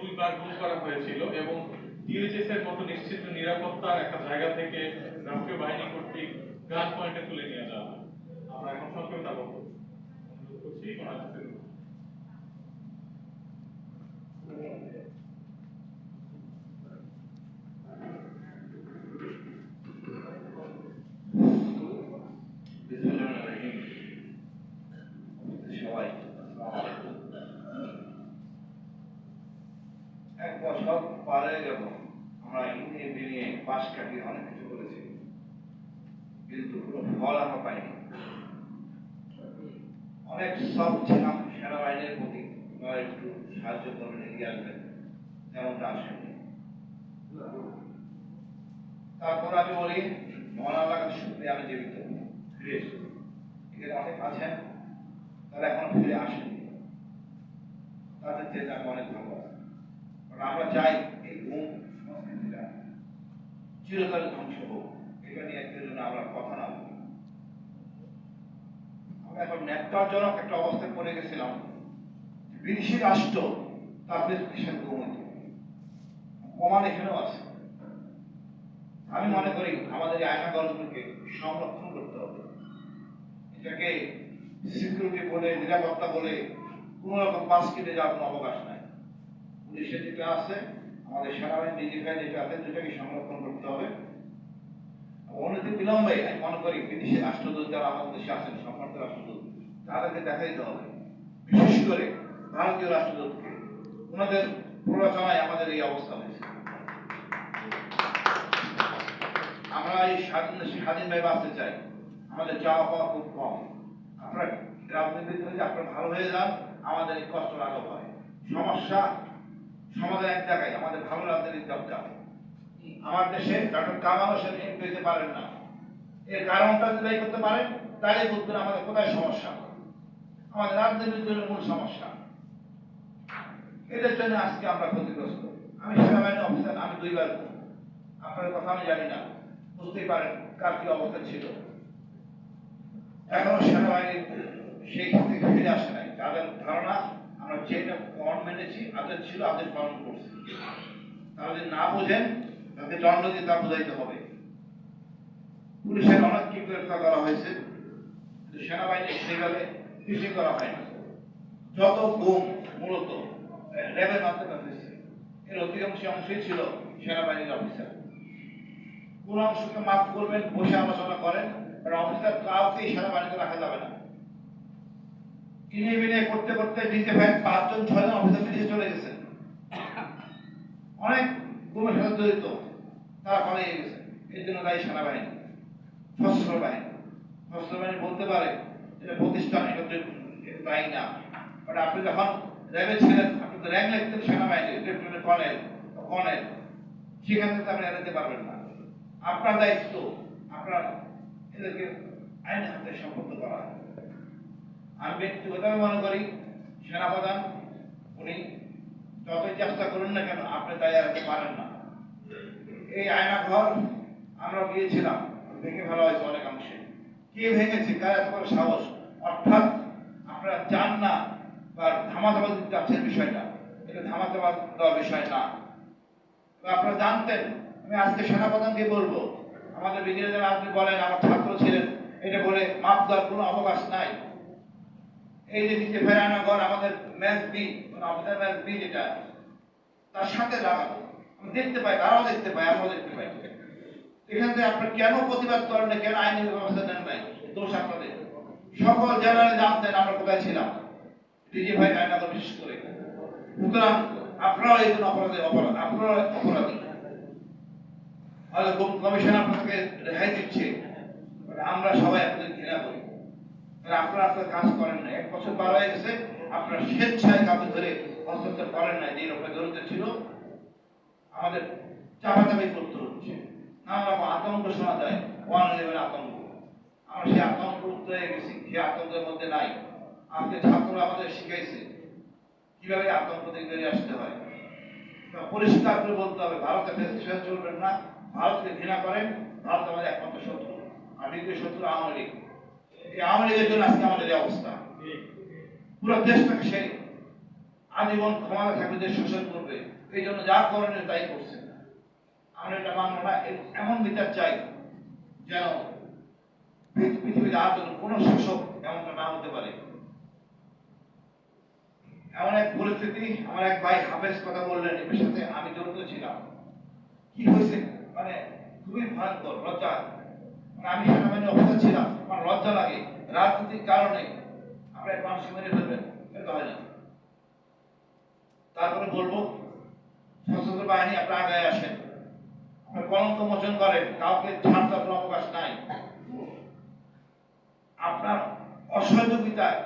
দুইবার গুম করা হয়েছিল এবং ডিএইচএস এর মতো নিশ্চিত নিরাপত্তার একটা জায়গা থেকে রাষ্ট্রীয় বাহিনী কর্তৃক গান পয়েন্টে তুলে নিয়ে যাওয়া হয়। আমরা এখন সংক্ষেপে তা অনুরোধ করছি ওনার কাছে বিসমিল্লাহিররহমানিররহিম। সবাই আসসালামু আলাইকুম। এক বছর পার হয়ে গেল আমরা ইংরেজি নিয়ে পাশ কাটিয়ে অনেক কিছু করেছি কিন্তু কোনো ফল আমরা পাইনি। অনেক সব ছিলাম সেনাবাহিনীর প্রতি। একটু সাহায্য করবেন এগিয়ে আসবেন তেমনটা আসেনি। তারপর আমি বলি মহান শুক্রিয়া আমি জীবিত ফিরে এসেছি এখানে অনেক আছেন তারা এখনও ফিরে আসেনি তাদের চেয়ে আমি অনেক ভালো আছি কারণ আমরা চাই এই গুম সংস্কৃতিটা চিরকাল ধ্বংস হোক। এটা নিয়ে একটু জন্য আমরা কথা না বলি। আমরা এখন ন্যাক্কারজনক একটা অবস্থায় পড়ে গেছিলাম। বিদেশি রাষ্ট্র তাদের দেশের গুম প্রমাণ এখানেও আছে। আমি মনে করি আমাদের এই আয়নাগরগুলোকে সংরক্ষণ করতে হবে। এটাকে সিকিউরিটি বলে, নিরাপত্তা বলে কোন রকম পাস কেটে যাওয়ার কোনো অবকাশ নাই। পুলিশের যেটা আছে আমাদের সেনাবাহিনী ডিজিটাল যেটা আছে দুটাকে সংরক্ষণ করতে হবে। অনতি বিলম্বে, আমি মনে করি বিদেশি রাষ্ট্রদূত যারা আমাদের দেশে আছেন, সম্মানিত রাষ্ট্রদূত, তাদেরকে দেখাইতে হবে। বিশেষ করে ভারতীয় রাষ্ট্রদূতকে। ওনাদের প্ররোচনায় আমাদের এই অবস্থা হয়েছে। আমরা এই স্বাধীন দেশে স্বাধীনভাবে বাঁচতে চাই। আমাদের চাওয়া পাওয়া খুব কম। আপনারা যদি আপনারা ভালো হয়ে যান, আমাদের কষ্ট লাঘব হয়। সমস্যা সমাধান এক জায়গায়, আমাদের ভালো রাজনীতির দরকার আমার দেশে ডক্টর কামাল হোসেন এমপি হতে পারেন না। এর কারণটা যদি করতে পারেন, তাহলে বুঝবেন আমাদের কোথায় সমস্যা? আমাদের রাজনীতির জন্য মূল সমস্যা। এদের জন্য আজকে আমরা ক্ষতিগ্রস্ত। আমি সেনাবাহিনী অফিসার আমি দুইবার আপনার কথা আমি জানি না। বুঝতেই পারেন কার কি অবস্থা ছিল। এখনও সেনাবাহিনী সেই ক্ষেত্রে থেকে ফিরে আসে নাই। তাদের ধারণা আমরা যেটা কমান্ড মেনেছি আদের ছিল আদের পালন করছি। যদি না বোঝেন তাদের দণ্ড দিয়ে তা বোঝাইতে হবে। পুলিশের অনেককে গ্রেফতার করা হয়েছে সেনাবাহিনী সেইভাবে কিছুই করা হয় না। যত গুম মূলত র্যাবের মাধ্যমে হয়েছে। এর অধিকাংশ অংশই ছিল সেনাবাহিনীর অফিসার কোন অংশকে মাফ করবেন, বসে আলোচনা করেন, কারণ অফিসার কাউকে সেনাবাহিনীতে রাখা যাবে না। কিনে বিনে করতে করতে ডিজে ভাই পাঁচজন ছয়জন অফিসার বিদেশে চলে গেছেন। অনেক গুমের সাথে জড়িত তারা পালিয়ে গেছে। এর জন্য দায়ী সেনাবাহিনী, সশস্ত্র বাহিনী। সশস্ত্র বাহিনী বলতে পারে এটা প্রতিষ্ঠান এটা দায়ী না। বাট আপনি যখন র্যাবে ছিলেন, আপনি তো র্যাঙ্ক লিখতেন সেনাবাহিনী, লেফটেন্যান্ট কর্নেল কর্নেল, সেখান থেকে আপনি এড়াতে পারবেন না। আপনার দায়িত্ব, আপনার এদেরকে আইনের হাতে সম্পর্ক করা। আমি ব্যক্তিগতভাবে মনে করি সেনাপ্রধান, উনি যতই চেষ্টা করুন না কেন, আপনি দায় এড়াতে পারেন না। এই আয়না ঘর আমরা গিয়েছিলাম, ভেঙে ফেলা হয়েছে অনেক অংশে। কে ভেঙেছে, কার এত বড় সাহস? অর্থাৎ আপনারা চান না বা ধামাচাপা দিতে চাচ্ছেন বিষয়টা এটা ধামাচাপা দেওয়ার বিষয় না। আপনারা জানতেন, আমি আজকে সেনাপ্রধানকে বলব, আমাদের ব্রিগেডিয়ার আপনি বলেন, আমার ছাত্র ছিলেন, এটা বলে মাপ দেওয়ার কোনো অবকাশ নাই। এই যে নিচে ফেরানাগর আমাদের ম্যাচ বি আমাদের ম্যাচ বি যেটা, তার সাথে লাগানো আমি দেখতে পাই, তারাও দেখতে পাই আমরাও দেখতে পাই। এখান থেকে আপনারা কেন প্রতিবাদ করেন কেন আইনি ব্যবস্থা নেন নাই? দোষ আপনাদের। সকল জেনারেল জানতেন, আমরা কোথায় ছিলাম? ডিজি ভাই আইনাগর বিশেষ করে। সুতরাং আপনারাও এই জন্য অপরাধী অপরাধ আপনারা অপরাধী। কমিশন আপনাকে রেহাই দিচ্ছে। আমরা সবাই আপনাদের ঘৃণা করি। আপনারা আপনার কাজ করেন না এক বছর পার হয়ে গেছে, আপনারা স্বেচ্ছায় কাউকে ধরে হস্তান্তর করেন না যে লোকটা জড়িত ছিল। আমাদের চাপাচাপি করতে হচ্ছে। নানা রকম আতঙ্ক শোনা যায় ওয়ান ইলেভেন আতঙ্ক। আমরা সেই আতঙ্ক হয়ে গেছি সেই আতঙ্কের মধ্যে নাই। আজকে ছাত্ররা আমাদের শিখাইছে, কীভাবে আতঙ্ক থেকে বেরিয়ে আসতে হয়। পরিষ্কার করে বলতে হবে ভারতের ফেসিলিটি চলবেন না। ভারতকে ঘৃণা করেন, ভারত আমাদের একমাত্র শত্রু। আর শত্রু আওয়ামী লীগ। এই জন্য আজকে আমাদের অবস্থা। পুরো আজীবন থাকবে করবে। এই জন্য যা তাই আমরা এটা এ- এমন বিচার চাই যেন পৃথিবীতে আর যেন এমনটা না হতে পারে। এমন এক পরিস্থিতি আমার এক ভাই হাফেজ কথা বললেন, এর সাথে আমি জড়িত ছিলাম। কি হয়েছে? মানে খুবই ভয়ঙ্কর লজ্জা মানে আমি সেনাবাহিনী অফিসার ছিলাম। লজ্জা লাগে রাজনৈতিক কারণে আমরা এক মানুষ মেরে ফেলবেন, এটা হয় না। তারপরে বলব, সশস্ত্র বাহিনী আপনার আগায় আসেন আপনার কলঙ্ক মোচন করেন, কাউকে ছাড় দেওয়ার অবকাশ নাই। আপনার অসহযোগিতার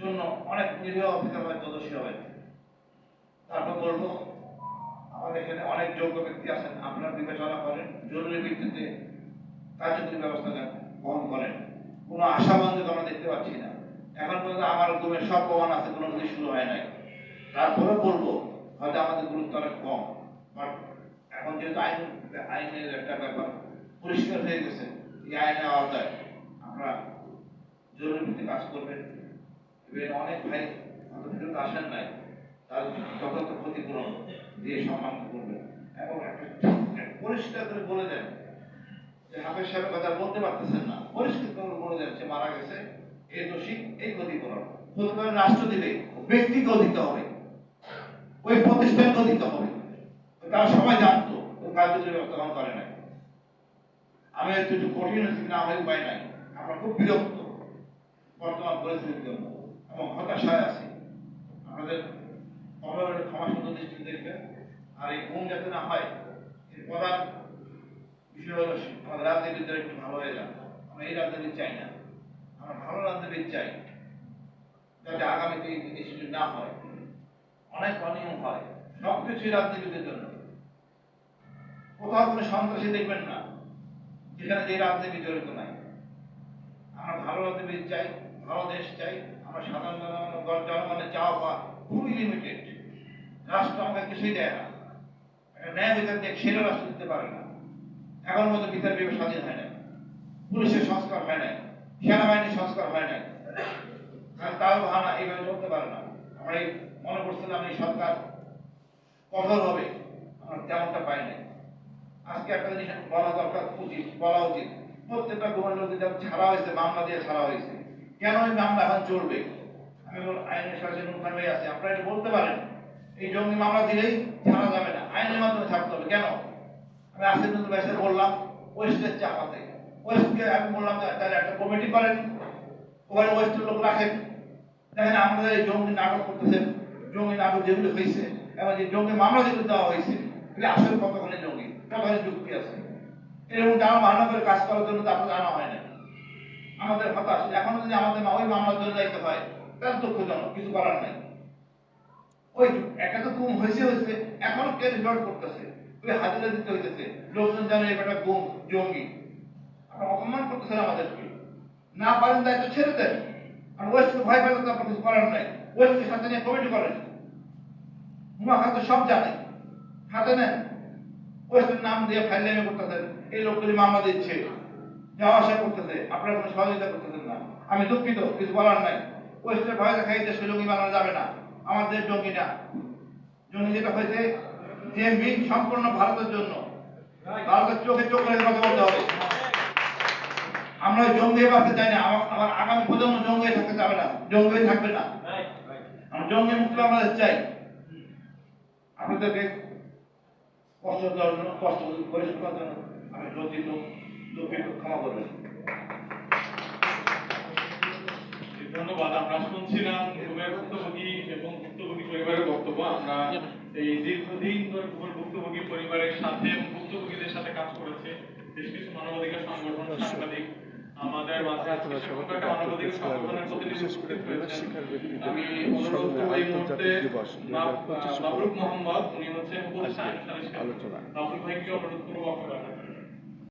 জন্য অনেক নিরীহ অফিসার হয়তো দোষী হবেন। তারপর বলব, আমাদের এখানে অনেক যোগ্য ব্যক্তি আছেন, আপনারা বিবেচনা করেন, জরুরি ভিত্তিতে কার্যকরী ব্যবস্থা গ্রহণ করেন। কোনো আশাবন্ধক আমরা দেখতে পাচ্ছি না। এখন পর্যন্ত আমার ঘুমের সব প্রমাণ আছে, কোনো কিছু শুরু হয় নাই। তারপরে বলব, হয়তো আমাদের গুরুত্ব অনেক কম। বাট এখন যেহেতু আইন, আইনের একটা ব্যাপার পরিষ্কার হয়ে গেছে, এই আইনের আওতায় আমরা জরুরি ভিত্তিতে কাজ করবেন এবং অনেক ভাই আমাদের ফেরত আসেন নাই, তার যথাযথ ক্ষতিপূরণ দিয়ে সম্মান করবেন এবং একটা পরিষ্কার করে বলে দেন যে হাফেজ সাহেবের কথা বলতে পারতেছেন না। পরিষ্কার করে বলে দেন মারা গেছে এই দোষী, এই ক্ষতিপূরণ। ক্ষতিপূরণ রাষ্ট্র দিবে, ব্যক্তিকেও দিতে হবে, ওই প্রতিষ্ঠানকেও দিতে হবে। তারা সবাই জানতো কার্যকরী ব্যবস্থা করে নাই। আমি একটু কঠিন না হয় উপায় নাই। আমরা খুব বিরক্ত। বর্তমান পরিস্থিতির জন্য। এবং হতাশায় আছি। আমাদের অবহেলের ক্ষমা সুন্দর দৃষ্টি দেখবেন। আর এই ঘুম যাতে না হয় প্রধান বিষয় হলো একটু ভালো হয়ে যান আমরা এই রাজনীতি চাই না। আমরা ভালো রাজনীতিবিদ চাই। যাতে আগামীতে এই সুযোগ না হয়, অনেক অনিয়ম হয়, সবকিছুই রাজনীতিবিদের জন্য। কোথাও কোনো সন্ত্রাসী দেখবেন না, যেখানে যে রাজনীতি জড়িত নাই। আমরা ভালো রাজনীতি চাই, ভালো দেশ চাই। আমরা সাধারণ জনগণ- জনগণের চাওয়া পাওয়া খুবই লিমিটেড রাষ্ট্র আমাকে কিছুই দেয় না। ন্যায় বিচার দিয়ে সেটা রাষ্ট্র দিতে পারে না। এখন মতো বিচার বিভাগ স্বাধীন হয় না পুলিশের সংস্কার হয় নাই, সেনাবাহিনীর সংস্কার হয় নাই। তাও এইভাবে চলতে পারে না। আমরা এই মনে করছিলাম এই সরকার কঠোর হবে, আমরা তেমনটা পাই আজকে একটা জিনিস বলা দরকার, উচিত, বলা উচিত। প্রত্যেকটা ছাড়া হয়েছে, মামলা দিয়ে ছাড়া হয়েছে, কেন এই মামলা এখন চলবে? আমি বল আইনের শাসন হয়ে আছে, আপনারা এটা বলতে পারেন। এই জঙ্গি মামলা দিলেই ছাড়া যাবে না, আইনের মাধ্যমে আমি আসিফুল ভাইসে বললাম ওয়েস্টের চাপ আছে ওয়েস্টকে আমি বললাম তাহলে একটা কমিটি করেন। ওখানে ওয়েস্টের লোক রাখেন। দেখেন আমাদের এই জঙ্গি নাটক করতেছেন জঙ্গি নাটক যেগুলো হয়েছে, এবং যে জঙ্গি মামলা যেগুলো দেওয়া হয়েছে, এগুলো আসলে কতখানি জঙ্গি, কতখানি যুক্তি আছে? এরকম ভালো করে কাজ করার জন্য তারপর জানা হয় না আমাদের হতাশ। এখনও যদি আমাদের ওই মামলার জন্য যাইতে হয়, তাহলে দুঃখজনক কিছু করার নাই। ওই একটা তো গুম হয়েছে হয়েছে। এখনও কে রিপোর্ট করতেছে। ওই হাজিরা দিতে হইতেছে। লোকজন জানে এটা গুম জঙ্গি। আপনারা অপমান করতেছেন আমাদেরকে। না পারেন দায়িত্ব ছেড়ে দেন। আর ওয়েস্টকে ভয় পেলে তো কিছু করার নাই। ওয়েস্টকে সাথে নিয়ে কমিটি করেন। হুমা তো সব জানে। হাতে নেন। ওয়েস্টের নাম দিয়ে ফাইলামি করতেছেন। এই লোকগুলি মামলা দিচ্ছে। যাওয়া আসা করতেছে। আপনারা কোনো সহযোগিতা করতেছেন না। আমি দুঃখিত, কিছু বলার নাই। ওয়েস্টের ভয় দেখাই দেশকে জঙ্গি বানানো যাবে না। আমাদের জঙ্গি না জঙ্গি যেটা হয়েছে জেএমবি সম্পূর্ণ ভারতের জন্য। ভারতের চোখে চোখ রেখে কথা বলতে হবে। আমরা জঙ্গি বাঁচতে চাই না। আমার আগামী প্রজন্ম জঙ্গি থাকতে যাবে না। জঙ্গি থাকবে না। আমরা জঙ্গি মুক্ত বাংলাদেশ চাই। আপনাদেরকে কষ্ট দেওয়ার জন্য, কষ্ট পরিশ্রম করার জন্য আমি লজ্জিত দুঃখিত, ক্ষমা করবেন। ধন্যবাদ। আমরা শুনছিলাম ভুক্তভোগী এবং ভুক্তভোগী পরিবারের বক্তব্য। আমরা এই দীর্ঘদিন ধরে ভুক্তভোগী পরিবারের সাথে এবং ভুক্তভোগীদের সাথে কাজ করেছে বেশ কিছু মানবাধিকার সংগঠন সাংবাদিক আমাদের মাঝে মানবাধিকার সংগঠনের প্রতিনিধি আমি অনুরোধ করব এই মুহূর্তে মাবরুক মোহাম্মদ উনি হচ্ছেন উপদেষ্টা আলোচনা। মাবরুক ভাইকে অনুরোধ করব বক্তব্য রাখার জন্য।